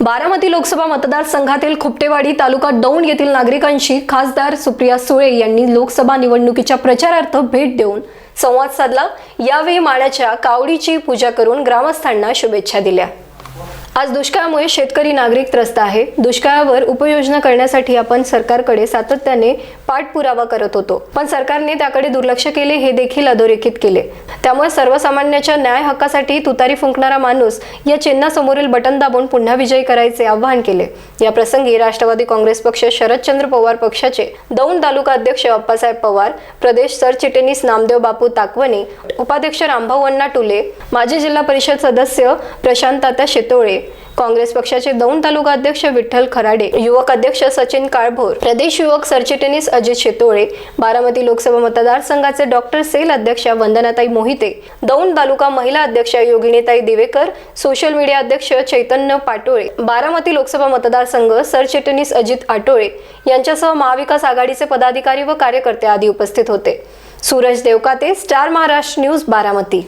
बारामती लोकसभा मतदारसंघातील खुपटेवाडी तालुका दौंड येथील नागरिकांशी खासदार सुप्रिया सुळे यांनी लोकसभा निवडणुकीच्या प्रचारार्थ भेट देऊन संवाद साधला. यावेळी माळ्याच्या कावडीची पूजा करून ग्रामस्थांना शुभेच्छा दिल्या. आज दुष्काळामुळे शेतकरी नागरिक त्रस्त आहे. दुष्काळावर उपाययोजना करण्यासाठी आपण सरकारकडे सातत्याने पाठपुरावा करत होतो. पण सरकारने त्याकडे दुर्लक्ष केले हे देखील अधोरेखित केले. त्यामुळे सर्वसामान्याच्या न्याय हक्कासाठी तुतारी फुंकणारा माणूस या चिन्हासमोरील बटन दाबून पुन्हा विजयी करायचे आवाहन केले. या प्रसंगी राष्ट्रवादी काँग्रेस पक्ष शरदचंद्र पवार पक्षाचे दौंड तालुका अध्यक्ष अप्पासाहेब पवार प्रदेश सरचिटणीस नामदेव बापू ताकवणे उपाध्यक्ष रामभाऊ अण्णा टुले माजी जिल्हा परिषद सदस्य प्रशांत तात्या काँग्रेस पक्षाचे दौंड तालुका अध्यक्ष विठ्ठल खराडे युवक अध्यक्ष सचिन काळभोर प्रदेश युवक सरचिटणीस अजित शेतोळे बारामती लोकसभा मतदारसंघाचे डॉक्टर सेल अध्यक्ष वंदनाताई मोहिते दौंड तालुका महिला अध्यक्ष योगिनीताई दिवेकर सोशल मीडिया अध्यक्ष चैतन्य पाटोळे बारामती लोकसभा मतदारसंघ सरचिटणीस अजित आटोळे यांच्यासह महाविकास आघाडीचे पदाधिकारी व कार्यकर्ते आदी उपस्थित होते. Suraj Devkate star Maharashtra news Baramati.